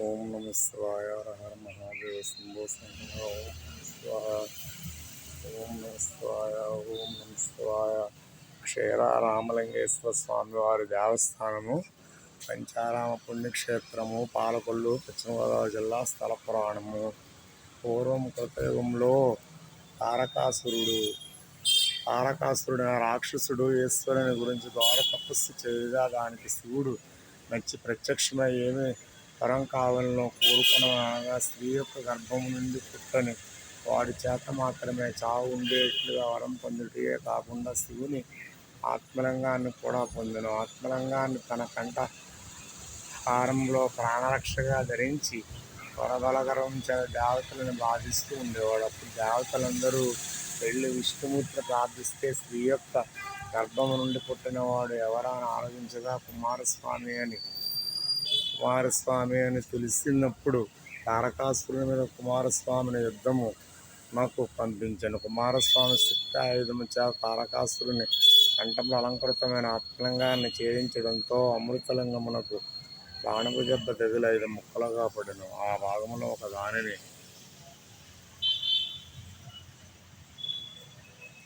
ఓం నమ శివాయ హర మహాదేవ శంభో శంకర ఓం స్వాహ ఓం నమ శివాయ ఓం నమ శివాయ క్షీర రామలింగేశ్వర స్వామి వారి దేవస్థానము పంచారామ పుణ్యక్షేత్రము పాలకొల్లు పశ్చిమ గోదావరి జిల్లా స్థల పురాణము. పూర్వం కృతయుగంలో తారకాసురుడు తారకాసురుడు రాక్షసుడు ఈశ్వరుని గురించి ద్వారా తపస్సు చేయగా దానికి శివుడు నచ్చి ప్రత్యక్షమై ఏమి వరం కావాలనో కోరుకునగా స్త్రీ యొక్క గర్భం నుండి పుట్టని వాడి చేత మాత్రమే చావు ఉండేట్లుగా వరం పొందుటే కాకుండా శివుని ఆత్మలంగాన్ని కూడా పొందను. ఆత్మలంగాన్ని తన కంట హారంలో ప్రాణరక్షగా ధరించి వరబలగరం చే దేవతలను బాధిస్తూ ఉండేవాడు. అప్పుడు దేవతలందరూ వెళ్ళి విష్ణుమూర్తిని ప్రార్థిస్తే స్త్రీ యొక్క గర్భము నుండి పుట్టినవాడు ఎవరా అని ఆలోచించగా కుమారస్వామి అని కుమారస్వామి అని తెలిసినప్పుడు తారకాసురుని మీద కుమారస్వామిని యుద్ధము నాకు పంపించాను కుమారస్వామి శక్తాయుధము చే తారకాసురుని కంఠంలో అలంకృతమైన ఆత్మలింగాన్ని ఛేదించడంతో అమృతలింగమునకు బాణపు దెబ్బ తెగులు ఐదు ముక్కలుగా పడిన ఆ భాగంలో ఒక దానిని